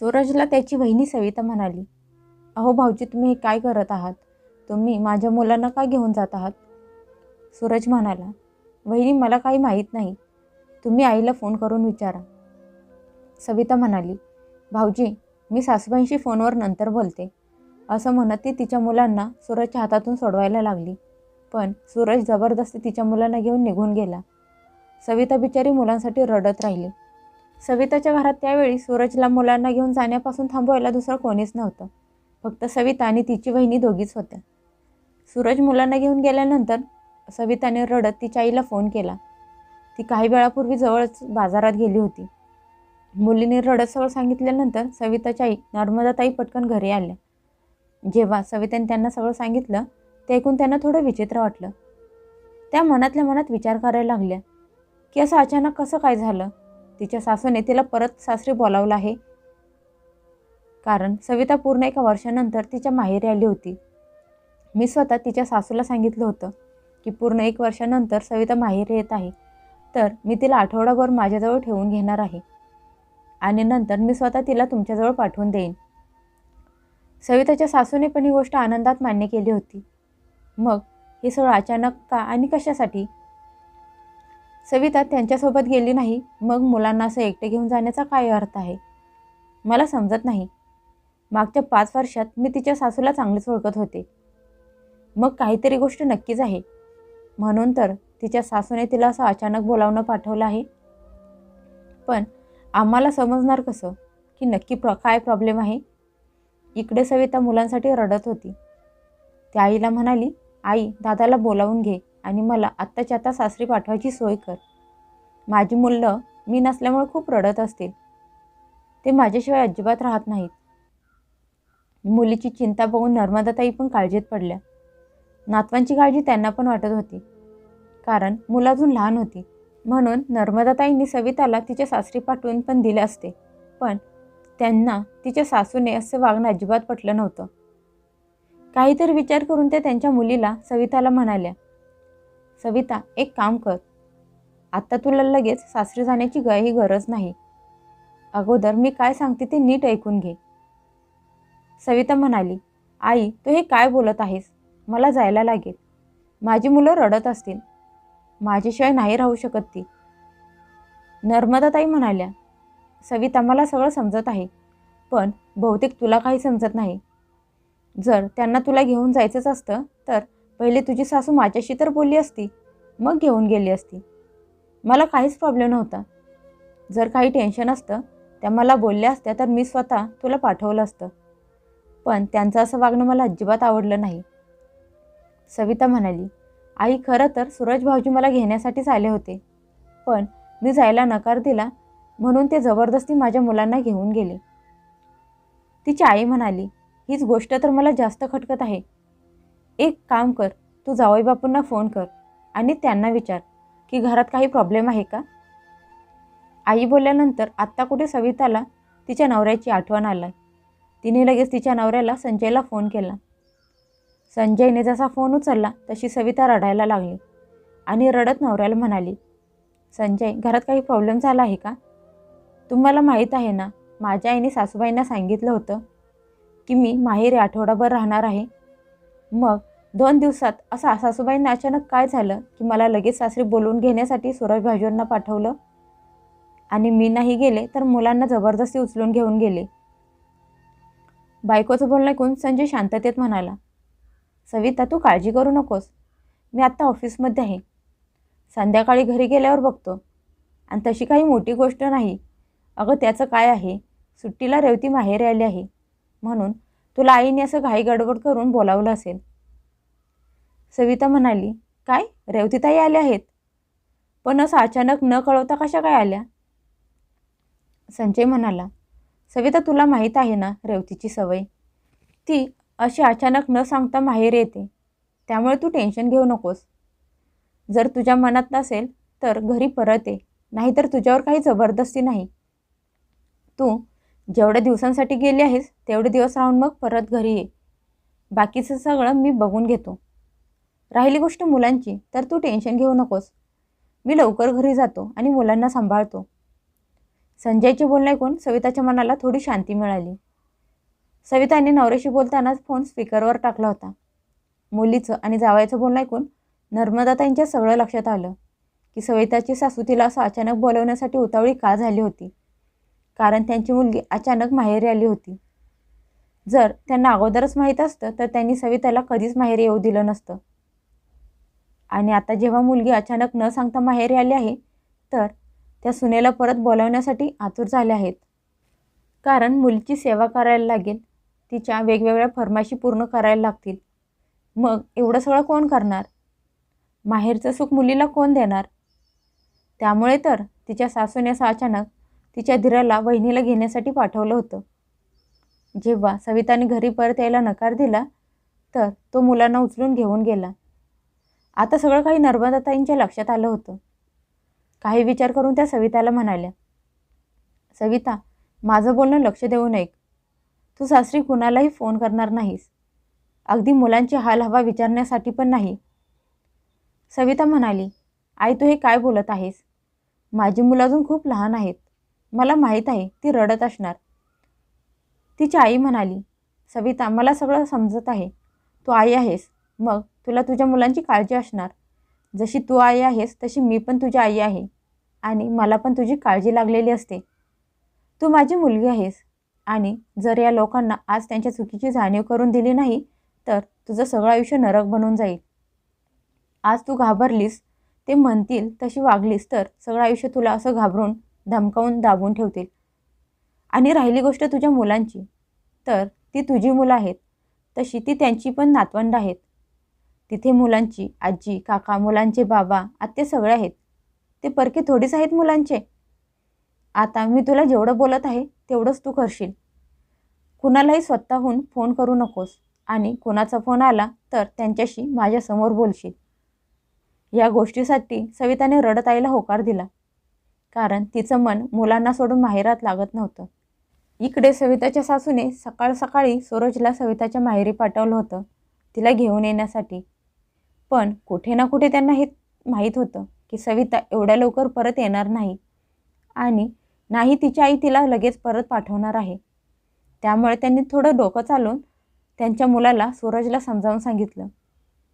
सूरजला त्याची वहिनी सविता म्हणाली अहो भाऊजी तुम्ही हे काय करत आहात? तुम्ही माझ्या मुलांना का घेऊन जात आहात? सूरज म्हणाला वहिनी मला काही माहीत नाही. तुम्ही आईला फोन करून विचारा. सविता म्हणाली भाऊजी मी सासूबाईंशी फोनवर नंतर बोलते. असं म्हणत ती तिच्या मुलांना सूरजच्या हातातून सोडवायला लागली. पण सूरज जबरदस्ती तिच्या मुलांना घेऊन निघून गेला. सविता बिचारी मुलांसाठी रडत राहिली. सविताच्या घरात त्यावेळी सूरजला मुलांना घेऊन जाण्यापासून थांबवायला दुसरं कोणीच नव्हतं. फक्त सविता आणि तिची बहिणी दोघीच होत्या. सूरज मुलांना घेऊन गेल्यानंतर सविताने रडत तिच्या आईला फोन केला. ती काही वेळापूर्वी जवळच बाजारात गेली होती. मुलीने रडत सगळं सांगितल्यानंतर सविताच्या आई नर्मदाताई पटकन घरी आल्या. जेव्हा सविताने त्यांना सगळं सांगितलं ते ऐकून त्यांना थोडं विचित्र वाटलं. त्या मनातल्या मनात विचार करायला लागल्या की असं अचानक कसं काय झालं? तिच्या सासूने तिला परत सासरी बोलावलं आहे. कारण सविता पूर्ण एका वर्षानंतर तिच्या माहेरी आली होती. मी स्वतः तिच्या सासूला सांगितलं होतं की पूर्ण एक वर्षानंतर सविता माहेरी येत आहे. तर मी तिला आठवडाभर माझ्याजवळ ठेवून घेणार आहे. आणि नंतर मी स्वतः तिला तुमच्याजवळ पाठवून देईन. सविताच्या सासूने पण ही गोष्ट आनंदात मान्य केली होती. मग हे सगळं अचानक का आणि कशासाठी? सविता त्यांच्यासोबत गेली नाही. मग मुलांना असं एकटे घेऊन जाण्याचा काय अर्थ आहे? मला समजत नाही. मागच्या पाच वर्षात मी तिच्या सासूला चांगलेच ओळखत होते. मग काहीतरी गोष्ट नक्कीच आहे. म्हणून तर तिच्या सासूने तिला असं अचानक बोलावणं पाठवलं आहे. पण आम्हाला समजणार कसं? की नक्की प्र काय प्रॉब्लेम आहे? इकडे सविता मुलांसाठी रडत होती. त्या आईला म्हणाली आई दादाला बोलावून घे. आणि मला आत्ताच्या आता सासरी पाठवायची सोय कर. माझी मुलं मी नसल्यामुळे खूप रडत असतील. ते माझ्याशिवाय अजिबात राहत नाहीत. मुलीची चिंता बघून नर्मदाताई पण काळजीत पडल्या. नातवांची काळजी त्यांना पण वाटत होती. कारण मुलं अजून लहान होती. म्हणून नर्मदाताईंनी सविताला तिच्या सासरी पाठवून पण दिले असते. पण त्यांना तिच्या सासूने असं वागणं अजिबात पटलं नव्हतं. काहीतरी विचार करून त्या त्यांच्या मुलीला सविताला म्हणाल्या सविता एक काम कर. आत्ता तुला लगेच सासरी जाण्याची काही गरज नाही. अगोदर मी काय सांगते ते नीट ऐकून घे. सविता म्हणाली आई तू हे काय बोलत आहेस? मला जायला लागेल. माझी मुलं रडत असतील. माझ्याशिवाय नाही राहू शकत ती. नर्मदाताई म्हणाल्या सविता मला सगळं समजत आहे पण बहुतेक तुला काही समजत नाही. जर त्यांना तुला घेऊन जायचंच असतं तर पहिले तुझी सासू माझ्याशी तर बोलली असती मग घेऊन गेली असती. मला काहीच प्रॉब्लेम नव्हता. जर काही टेन्शन असतं त्या मला बोलल्या असत्या तर मी स्वतः तुला पाठवलं असतं. पण त्यांचं असं वागणं मला अजिबात आवडलं नाही. सविता म्हणाली आई खरं तर सूरज भाऊजी मला घेण्यासाठीच आले होते. पण मी जायला नकार दिला म्हणून ते जबरदस्ती माझ्या मुलांना घेऊन गेले. तिची आई म्हणाली हीच गोष्ट तर मला जास्त खटकत आहे. एक काम कर तू जावई बापूंना फोन कर आणि त्यांना विचार की घरात काही प्रॉब्लेम आहे का? आई बोलल्यानंतर आत्ता कुठे सविताला तिच्या नवऱ्याची आठवण आलं तिने लगेच तिच्या नवऱ्याला संजयला फोन केला. संजयने जसा फोन उचलला तशी सविता रडायला लागली आणि रडत नवऱ्याला म्हणाली संजय घरात काही प्रॉब्लेम झाला आहे का? तुम्हाला माहीत आहे ना माझ्या आईने सासूबाईंना सांगितलं होतं की मी माहेरी आठवडाभर राहणार आहे मग दोन दिवसात असं सासूबाईंना अचानक काय झालं की मला लगेच सासरी बोलवून घेण्यासाठी सूरज भाऊजींना पाठवलं? आणि मी नाही गेले तर मुलांना जबरदस्ती उचलून घेऊन गेले. बायकोचं बोलणं ऐकून संजय शांततेत म्हणाला सविता तू काळजी करू नकोस. मी आत्ता ऑफिसमध्ये आहे. संध्याकाळी घरी गेल्यावर बघतो. आणि तशी काही मोठी गोष्ट नाही. अगं त्याचं काय आहे? सुट्टीला रेवती माहेर आली आहे. म्हणून तुला आईने असं घाई गडबड करून बोलावलं असेल? सविता म्हणाली काय? रेवतीताई आल्या आहेत? पण असं अचानक न कळवता कशा काय आल्या? संजय म्हणाला सविता तुला माहीत आहे ना रेवतीची सवय? ती अशी अचानक न सांगता माहेर येते. त्यामुळे तू टेन्शन घेऊ नकोस. जर तुझ्या मनात नसेल तर घरी परत ये. नाहीतर तुझ्यावर काही जबरदस्ती नाही. तू जेवढ्या दिवसांसाठी गेली आहेस तेवढे दिवस राहून मग परत घरी ये. बाकीचं सगळं मी बघून घेतो. राहिली गोष्ट मुलांची तर तू टेन्शन घेऊ नकोस. मी लवकर घरी जातो आणि मुलांना सांभाळतो. संजयचे बोलणे ऐकून सविताच्या मनाला थोडी शांती मिळाली. सविताने नवऱ्याशी बोलतानाच फोन स्पीकरवर टाकला होता. मुलीचं आणि जावायचं बोलणं ऐकून नर्मदाताईंच्या सगळं लक्षात आलं की सविताची सासू तिला असं अचानक बोलवण्यासाठी उतावळी का झाली होती? कारण त्यांची मुलगी अचानक माहेरी आली होती. जर त्यांना अगोदरच माहीत असतं तर त्यांनी सविताला कधीच माहेरी येऊ दिलं नसतं. आणि आता जेव्हा मुलगी अचानक न सांगता माहेरी आली आहे तर त्या सुनेला परत बोलावण्यासाठी आतुर झाल्या आहेत. कारण मुलीची सेवा करायला लागेल तिच्या वेगवेगळ्या फरमाशी पूर्ण करायला लागतील. मग एवढं सगळं कोण करणार? माहेरचं सुख मुलीला कोण देणार? त्यामुळे तर तिच्या सासूने असं अचानक तिच्या धीराला वहिनीला घेण्यासाठी पाठवलं होतं. जेव्हा सविताने घरी परत यायला नकार दिला तर तो मुलांना उचलून घेऊन गेला. आता सगळं काही नर्मदाताईंच्या लक्षात आलं होतं. काही विचार करून त्या सविताला म्हणाल्या सविता माझं बोलणं लक्ष देऊ नये तू सासरी कुणालाही फोन करणार नाहीस. अगदी मुलांची हाल हवा विचारण्यासाठी पण नाही. सविता म्हणाली आई तू हे काय बोलत आहेस? माझी मुलं अजून खूप लहान आहेत. मला माहीत आहे ती रडत असणार. तिची आई म्हणाली सविता मला सगळं समजत आहे. तू आई आहेस मग तुला तुझ्या मुलांची काळजी असणार. जशी तू आई आहेस तशी मी पण तुझी आई आहे. आणि मला पण तुझी काळजी लागलेली असते. तू माझी मुलगी आहेस. आणि जर या लोकांना आज त्यांच्या चुकीची जाणीव करून दिली नाही तर तुझं सगळं आयुष्य नरक बनून जाईल. आज तू घाबरलीस ते म्हणतील तशी वागलीस तर सगळं आयुष्य तुला असं घाबरून धमकावून दाबून ठेवतील. आणि राहिली गोष्ट तुझ्या मुलांची. तर ती तुझी मुलं आहेत. तशी ती त्यांची पण नातवंड आहेत. तिथे मुलांची आजी काका मुलांचे बाबा आत्ते सगळे आहेत. ते परके थोडीच आहेत मुलांचे. आता मी तुला जेवढं बोलत आहे तेवढंच तू करशील. कुणालाही स्वतःहून फोन करू नकोस. आणि कुणाचा फोन आला तर त्यांच्याशी माझ्यासमोर बोलशील. या गोष्टीसाठी सविताने रडत आईला होकार दिला. कारण तिचं मन मुलांना सोडून माहेरात लागत नव्हतं. इकडे सविताच्या सासूने सकाळ सकाळी सूरजला सविताच्या माहेरी पाठवलं होतं तिला घेऊन येण्यासाठी. पण कुठे ना कुठे त्यांना हे माहीत होतं की सविता एवढ्या लवकर परत येणार नाही आणि नाही तिची आई तिला लगेच परत पाठवणार आहे. त्यामुळे त्यांनी थोडं डोकं चालून त्यांच्या मुलाला सूरजला समजावून सांगितलं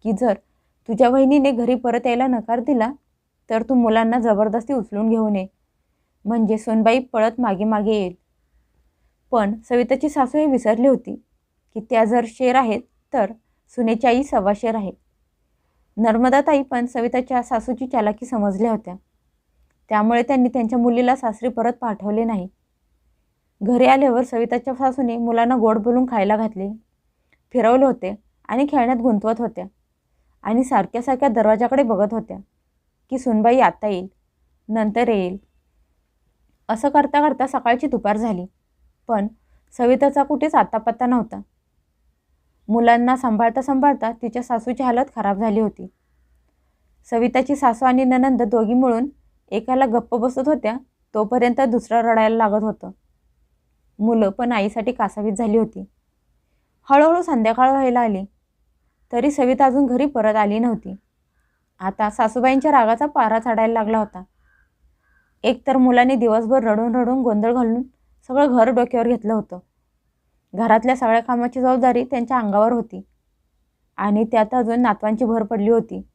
की जर तुझ्या बहिणीने घरी परत यायला नकार दिला तर तू मुलांना जबरदस्ती उचलून घेऊन ये म्हणजे सोनबाई पळत मागे मागे येईल. पण सविताची सासू हे विसरली होती की त्या जर शेर आहेत तर सुनेची आई सव्वा शेर आहे. नर्मदाताई पण सविताच्या सासूची चालाकी समजल्या होत्या. त्यामुळे त्यांनी त्यांच्या मुलीला सासरी परत पाठवले नाही. घरी आल्यावर सविताच्या सासूने मुलांना गोड बोलून खायला घातले. फिरवले होते आणि खेळण्यात गुंतवत होत्या आणि सारख्या सारख्या दरवाजाकडे बघत होत्या. की सुनबाई आता येईल नंतर येईल. असं करता करता सकाळची दुपार झाली पण सविताचा कुठेच आत्तापत्ता नव्हता. मुलांना सांभाळता सांभाळता तिच्या सासूची हालत खराब झाली होती. सविताची सासू आणि ननंद दोघी मिळून एकाला गप्प बसत होत्या तोपर्यंत दुसरा रडायला लागत होतं. मुलं पण आईसाठी कासावीत झाली होती. हळूहळू संध्याकाळ व्हायला आली तरी सविता अजून घरी परत आली नव्हती. आता सासूबाईंच्या रागाचा पारा चढायला लागला होता. एकतर मुलांनी दिवसभर रडून रडून गोंधळ घालून सगळं घर डोक्यावर घेतलं होतं. घरातल्या सगळ्या कामाची जबाबदारी त्यांच्या अंगावर होती. आणि त्यात अजून नातवांची भर पडली होती.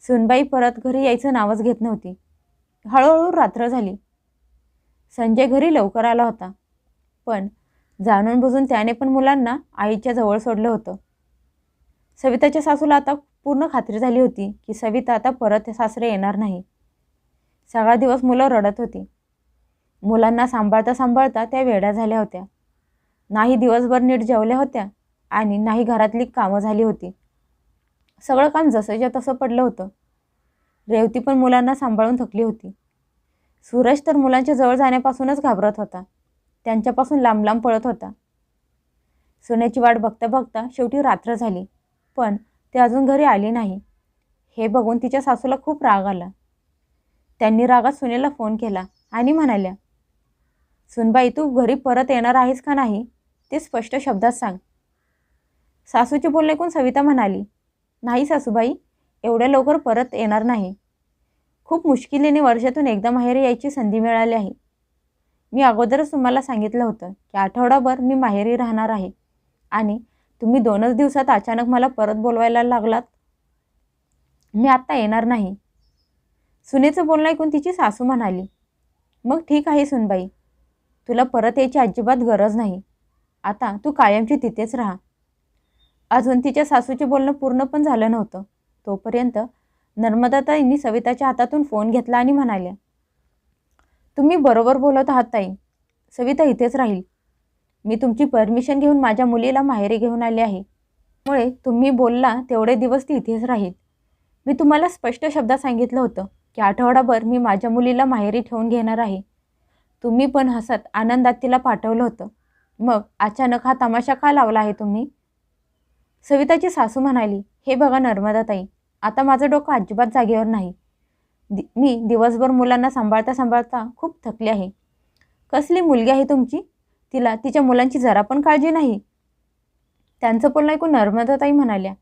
सुनबाई परत घरी यायचं नावच घेत नव्हती. हळूहळू रात्र झाली. संजय घरी लवकर आला होता. पण जाणून बुजून त्याने पण मुलांना आईच्या जवळ सोडलं होतं. सविताच्या सासूला आता पूर्ण खात्री झाली होती की सविता आता परत सासरे येणार नाही. सगळा दिवस मुलं रडत होती. मुलांना सांभाळता सांभाळता त्या वेड्या झाल्या होत्या. नाही दिवसभर नीट जेवल्या होत्या आणि नाही घरातली कामं झाली होती. सगळं काम जसंच्या तसं पडलं होतं. रेवती पण मुलांना सांभाळून थकली होती. सूरज तर मुलांच्या जवळ जाण्यापासूनच घाबरत होता. त्यांच्यापासून लांब लांब पळत होता. सोन्याची वाट बघता बघता शेवटी रात्र झाली. पण ते अजून घरी आली नाही. हे बघून तिच्या सासूला खूप राग आला. त्यांनी रागात सुनेला फोन केला आणि म्हणाल्या सुनबाई तू घरी परत येणार आहेस का नाही? ते स्पष्ट शब्दात सांग. सासूचे बोलणे ऐकून सविता म्हणाली नाही सासूबाई एवढ्या लवकर परत येणार नाही. खूप मुश्किलीने वर्षातून एकदा माहेर यायची संधी मिळाली आहे. मी अगोदरच तुम्हाला सांगितलं होतं की आठवडाभर मी माहेरी राहणार आहे आणि तुम्ही दोनच दिवसात अचानक मला परत बोलवायला लागलात? मी आत्ता येणार नाही. सुनेचं बोलणं ऐकून तिची सासू म्हणाली मग ठीक आहे सुनबाई तुला परत यायची अजिबात गरज नाही. आता तू कायमची तिथेच राहा. अजून तिच्या सासूचे बोलणं पूर्ण पण झालं नव्हतं. तोपर्यंत नर्मदाताईंनी सविताच्या हातातून फोन घेतला आणि म्हणाल्या तुम्ही बरोबर बोलत आहात ताई. सविता इथेच राहील. मी तुमची परमिशन घेऊन माझ्या मुलीला माहेरी घेऊन आले आहे. त्यामुळे तुम्ही बोलला तेवढे दिवस ती इथेच राहील. मी तुम्हाला स्पष्ट शब्दात सांगितलं होतं की आठवडाभर मी माझ्या मुलीला माहेरी ठेवून घेणार आहे. तुम्ही पण हसत आनंदात तिला पाठवलं होतं. मग अचानक हा तमाशा का लावला आहे तुम्ही? सविताची सासू म्हणाली हे बघा नर्मदाताई आता माझं डोकं अजिबात जागेवर नाही. दि मी दिवसभर मुलांना सांभाळता सांभाळता खूप थकले आहे. कसली मुलगी आहे तुमची? तिला तिच्या मुलांची जरा पण काळजी नाही. त्यांचं बोलणं ऐकून नर्मदाताई म्हणाल्या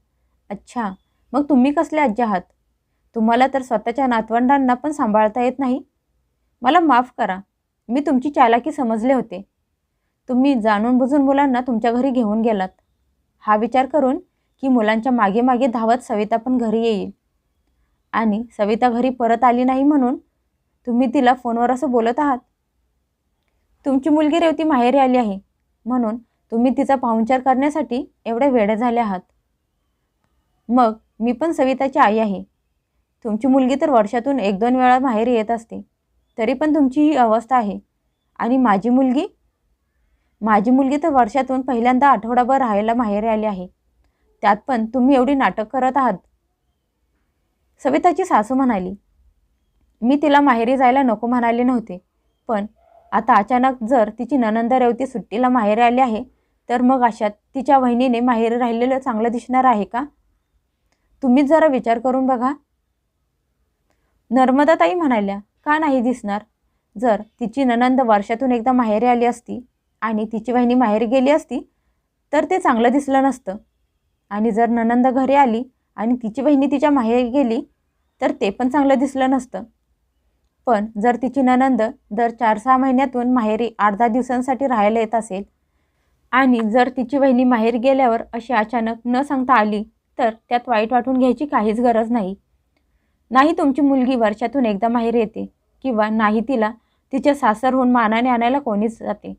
अच्छा मग तुम्ही कसले आजी आहात? तुम्हाला तर स्वतःच्या नातवंडांना पण सांभाळता येत नाही. मला माफ करा मी तुमची चालाकी समजले होते. तुम्ही जाणून बुजून मुलांना तुमच्या घरी घेऊन गेलात. हा विचार करून की मुलांच्या मागे मागे धावत सविता पण घरी येईल. आणि सविता घरी परत आली नाही म्हणून तुम्ही तिला फोनवर असं बोलत आहात? तुमची मुलगी रेवती माहेरी आली आहे. म्हणून तुम्ही तिचा पाहुणचार करण्यासाठी एवढ्या वेड्या झाले आहात. मग मी पण सविताची आई आहे. तुमची मुलगी तर वर्षातून एक दोन वेळा माहेरी येत असते. तरी पण तुमची ही अवस्था आहे. आणि माझी मुलगी? माझी मुलगी तर वर्षातून पहिल्यांदा आठवडाभर राहायला माहेरी आली आहे. त्यात पण तुम्ही एवढी नाटक करत आहात. सविताची सासू म्हणाली मी तिला माहेरी जायला नको म्हणाले नव्हते. पण आता अचानक जर तिची ननंद रेवती सुट्टीला माहेरी आली आहे तर मग अशात तिच्या वहिनीने माहेर राहिलेलं चांगलं दिसणार आहे का? तुम्हीच जरा विचार करून बघा. नर्मदाताई म्हणाल्या का नाही दिसणार? जर तिची ननंद वर्षातून एकदा माहेरी आली असती आणि तिची बहिणी माहेरी गेली असती तर ते चांगलं दिसलं नसतं. आणि जर ननंद घरी आली आणि तिची बहिणी तिच्या माहेरी गेली तर ते पण चांगलं दिसलं नसतं. पण जर तिची ननंद दर चार सहा महिन्यातून माहेरी आठ दहा दिवसांसाठी राहायला येत असेल आणि जर तिची बहिणी माहेर गेल्यावर अशी अचानक न सांगता आली तर त्यात वाईट वाटून घ्यायची काहीच गरज नाही. नाही तुमची मुलगी वर्षातून एकदा माहेर येते किंवा नाही तिला तिच्या सासरहून मानाने आणायला कोणीच जाते.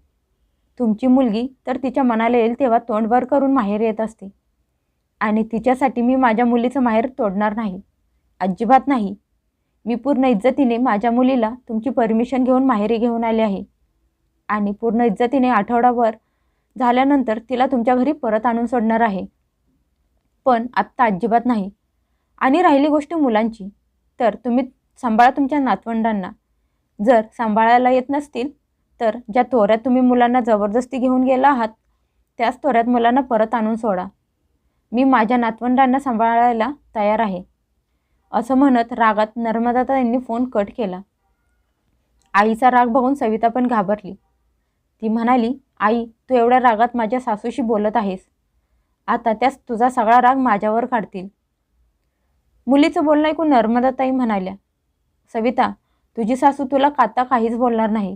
तुमची मुलगी तर तिच्या मनाला येईल तेव्हा तोंडवर करून माहेर येत असते. आणि तिच्यासाठी मी माझ्या मुलीचं माहेर तोडणार नाही. अजिबात नाही. मी पूर्ण इज्जतीने माझ्या मुलीला तुमची परमिशन घेऊन माहेरी घेऊन आले आहे. आणि पूर्ण इज्जतीने आठवडाभर झाल्यानंतर तिला तुमच्या घरी परत आणून सोडणार आहे. पण आत्ता अजिबात नाही. आणि राहिली गोष्ट मुलांची. तर तुम्ही सांभाळा तुमच्या नातवंडांना. जर सांभाळायला येत नसतील तर ज्या तोऱ्यात तुम्ही मुलांना जबरदस्ती घेऊन गेला आहात त्याच तोऱ्यात मुलांना परत आणून सोडा. मी माझ्या नातवंडांना सांभाळायला तयार आहे. असं म्हणत रागात नर्मदाता यांनी फोन कट केला. आईचा राग बघून सविता पण घाबरली. ती म्हणाली आई तू एवढ्या रागात माझ्या सासूशी बोलत आहेस. आता त्यास तुझा सगळा राग माझ्यावर काढतील. मुलीचं बोलणं ऐकून नर्मदाताई म्हणाल्या सविता तुझी सासू तुला आता काहीच बोलणार नाही.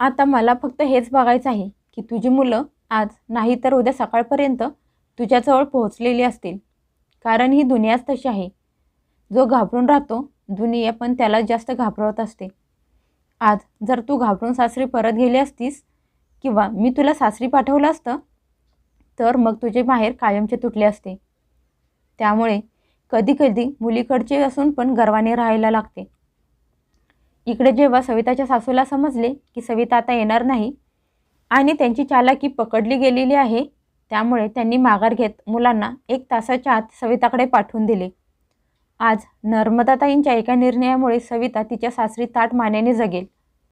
आता मला फक्त हेच बघायचं आहे की तुझी मुलं आज नाही तर उद्या सकाळपर्यंत तुझ्याजवळ पोहोचलेली असतील. कारण ही दुनियाच तशी आहे. जो घाबरून राहतो दुनिया पण त्याला जास्त घाबरवत असते. आज जर तू घाबरून सासरी परत गेली असतीस किंवा मी तुला सासरी पाठवलं असतं तर मग तुझे बाहेर कायमचे तुटले असते. त्यामुळे कधीकधी मुलीकडचे असून पण गर्वाने राहायला लागते. इकडे जेव्हा सविताच्या सासूला समजले की सविता आता येणार नाही आणि त्यांची चालाकी पकडली गेलेली आहे त्यामुळे त्यांनी माघार घेत मुलांना एक तासाच्या आत सविताकडे पाठवून दिले. आज नर्मदाताईंच्या एका निर्णयामुळे सविता तिच्या सासरी ताट मानेने जगेल.